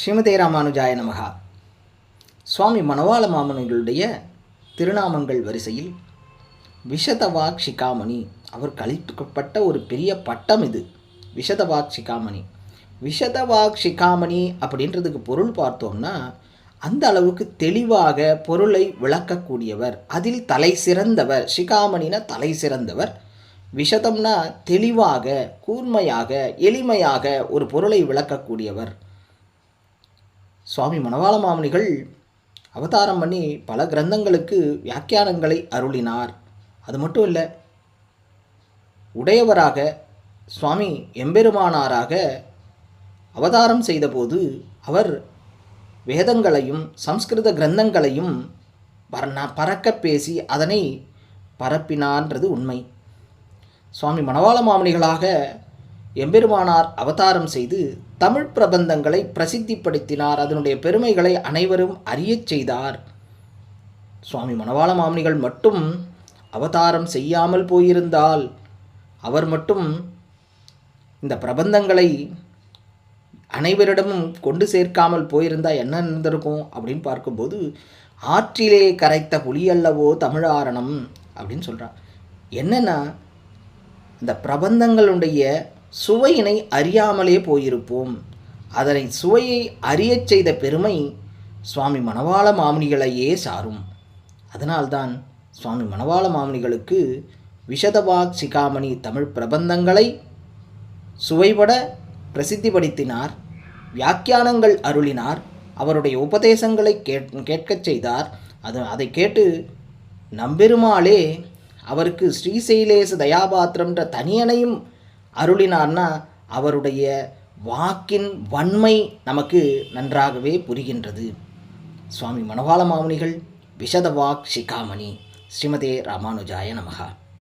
ஸ்ரீமதே ராமானுஜாய நமகா. சுவாமி மணவாள மாமனிகளுடைய திருநாமங்கள் வரிசையில் விஷதவாக் சிகாமணி அவர் கழிக்கப்பட்ட ஒரு பெரிய பட்டம் இது. விஷதவாக் சிகாமணி விஷதவாக் சிகாமணி அப்படின்றதுக்கு பொருள் பார்த்தோம்னா அந்த அளவுக்கு தெளிவாக பொருளை விளக்கக்கூடியவர் அதில் தலை சிறந்தவர் சிகாமணினா தலை சிறந்தவர். விஷதம்னா தெளிவாக கூர்மையாக எளிமையாக ஒரு பொருளை விளக்கக்கூடியவர். சுவாமி மணவாள மாமுனிகள் அவதாரம் பண்ணி பல கிரந்தங்களுக்கு வியாக்கியானங்களை அருளினார். அது மட்டும் இல்லை உடையவராக சுவாமி எம்பெருமானாராக அவதாரம் செய்தபோது அவர் வேதங்களையும் சம்ஸ்கிருத கிரந்தங்களையும் பர பறக்க பேசி அதனை பரப்பினான்றது உண்மை. சுவாமி மணவாள மாமுனிகளாக எம்பெருமானார் அவதாரம் செய்து தமிழ் பிரபந்தங்களை பிரசித்திப்படுத்தினார். அதனுடைய பெருமைகளை அனைவரும் அறியச் செய்தார். சுவாமி மணவாள மாமனிகள் மட்டும் அவதாரம் செய்யாமல் போயிருந்தால் அவர் மட்டும் இந்த பிரபந்தங்களை அனைவரிடமும் கொண்டு சேர்க்காமல் போயிருந்தால் என்ன நடந்திருக்கும் அப்படின்னு பார்க்கும்போது ஆற்றிலே கரைத்த புலியல்லவோ தமிழாரணம் அப்படின்னு சொல்கிறார் என்னென்னா இந்த பிரபந்தங்களுடைய சுவையினை அறியாமலே போயிருப்போம். அதனை சுவையை அறியச் செய்த பெருமை சுவாமி மணவாள மாமுனிகளையே சாரும். அதனால்தான் சுவாமி மணவாள மாமுனிகளுக்கு விஷதவாக் சிகாமணி தமிழ் பிரபந்தங்களை சுவைபட பிரசித்திப்படுத்தினார் வியாக்கியானங்கள் அருளினார் அவருடைய உபதேசங்களை கேட் கேட்கச் செய்தார். அது அதை கேட்டு நம்பெருமாளே அவருக்கு ஸ்ரீசைலேச தயாபாத்திரம்ன்ற தனியனையும் அருளினார்னா அவருடைய வாக்கின் வன்மை நமக்கு நன்றாகவே புரிகின்றது. சுவாமி மணவாள மாமுனிகள் விஷத வாக் சிகாமணி. ஸ்ரீமதே ராமானுஜாய நமகா